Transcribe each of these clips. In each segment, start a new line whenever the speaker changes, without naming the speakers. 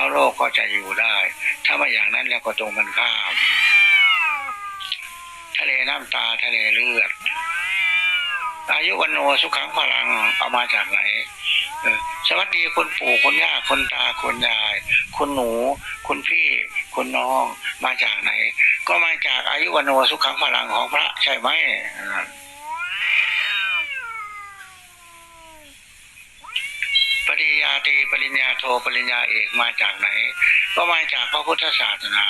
าวโลกก็จะอยู่ได้ ถ้าไม่อย่างนั้นแล้วก็ตรงกันข้าม ทะเลน้ำตาทะเลเลือด อายุวันโนสุขังพลังเอามาจากไหนสวัสดีคุณปู่คุณย่าคุณตาคุณยาย คุณหนู คุณพี่คุณน้องมาจากไหน ก็มาจากอายุวันโนสุขังพลังของพระใช่ไหมอ่าปริญญา ตรีปริญญาโทปริญญาเอกมาจากไหน ก็มาจากพระพุทธศาสนา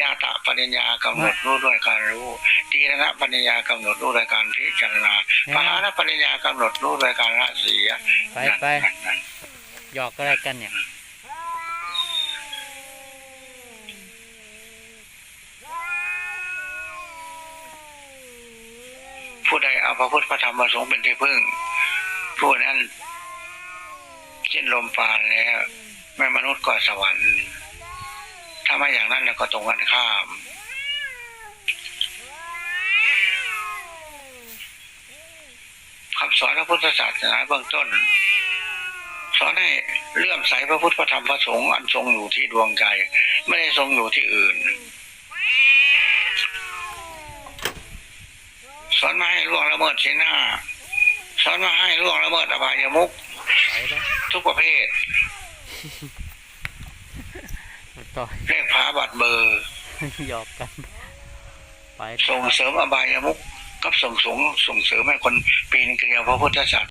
ญาตะปริญญากำหนดรู้ด้วยการรู้ตีรณปริญญากำหนดรู้ด้วยการพิจารณาปหานปริญญากำหนดรู้ด้วยการละเสีย
ไปไป
นั่นนั่น
หยอกอะไรกันเนี่ย
ผู้ใดเอาพระพุทธพระธรรมพระสงฆ์เป็นที่พึ่งผู้นั้น สิ้นลมปราณแล้วไม่มนุษย์ก็สวรรค์ ถ้าไม่อย่างนั้นแล้วก็ตรงกันข้าม คำสอนพระพุทธศาสนาเบื้องต้น สอนให้เลื่อมใสพระพุทธพระธรรมพระสงฆ์อันทรงอยู่ที่ดวงใจ ไม่ได้ทรงอยู่ที่อื่น สอนมาให้ล่วงละเมิดศีลห้าสอนมาให้ล่วงละเมิดอบายมุข
ไปแล้ว
ทุกประเภท
ต่อ
เลขพาบัตรเบอร์
หยอกกัน ไป
ส่งเสริมอบายมุขกับส่งสงส่งเสริมให้คนปีนเกลียวพระพุทธศาสนา